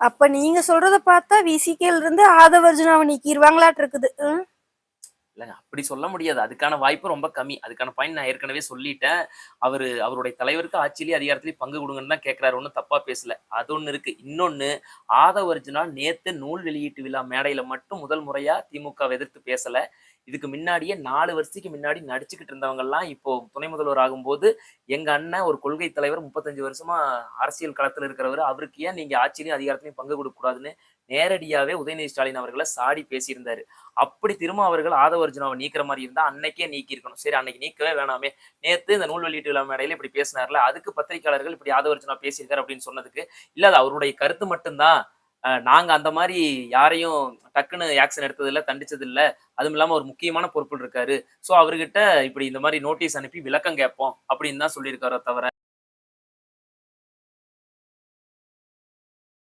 அப்ப நீங்க சொல்றத பார்த்தா விசிகேல இருந்து ஆதவர்ஜுனாவை நீக்கிடுவாங்களாட்டு இருக்குது ம்? இல்லைங்க அப்படி சொல்ல முடியாது. அதுக்கான வாய்ப்பு ரொம்ப கம்மி. அதுக்கான பாயிண்ட் நான் ஏற்கனவே சொல்லிட்டேன். அவர் அவருடைய தலைவருக்கு ஆட்சியிலேயே அதிகாரத்திலேயே பங்கு கொடுங்கன்னு தான் கேட்குறாரு. ஒன்றும் தப்பாக பேசல. அது ஒன்று இருக்கு. இன்னொன்று ஆதவ அர்ஜுனா நேற்று நூல் வெளியீட்டு விழா மேடையில் மட்டும் முதல் முறையாக திமுக எதிர்த்து பேசலை. இதுக்கு முன்னாடியே நாலு வருஷத்துக்கு முன்னாடி நடிச்சுக்கிட்டு இருந்தவங்கெல்லாம் இப்போ துணை முதல்வர் ஆகும்போது எங்க அண்ணன் ஒரு கொள்கை தலைவர் முப்பத்தஞ்சு வருஷமா அரசியல் களத்தில் இருக்கிறவர். அவருக்கு ஏன் நீங்க ஆட்சியிலையும் அதிகாரத்திலையும் பங்கு கொடுக்க கூடாதுன்னு நேரடியாகவே உதயநிதி ஸ்டாலின் அவர்களை சாடி பேசியிருந்தாரு. அப்படி திரும்ப அவர்கள் ஆதவர்ஜுனாவை நீக்கிற மாதிரி இருந்தா அன்னைக்கே நீக்கி இருக்கணும் சரி அன்னைக்கு நீக்கவே வேணாமே. நேற்று இந்த நூல் வெளியீட்டு விழா மேடையில இப்படி பேசினார்ல அதுக்கு பத்திரிகையாளர்கள் இப்படி ஆதவர்ஜுனா பேசியிருக்காரு அப்படின்னு சொன்னதுக்கு இல்ல அது அவருடைய கருத்து மட்டும்தான். நாங்கள் நாங்க அந்த மாதிரி யாரையும் டக்குன்னு ஆக்ஷன் எடுத்தது தண்டிச்சதில்லை. தண்டிச்சது அதுவும் இல்லாமல் ஒரு முக்கியமான பொறுப்பில் இருக்காரு. ஸோ அவர்கிட்ட இப்படி இந்த மாதிரி நோட்டீஸ் அனுப்பி விளக்கம் கேட்போம் அப்படின்னு தான் சொல்லியிருக்காரோ தவிர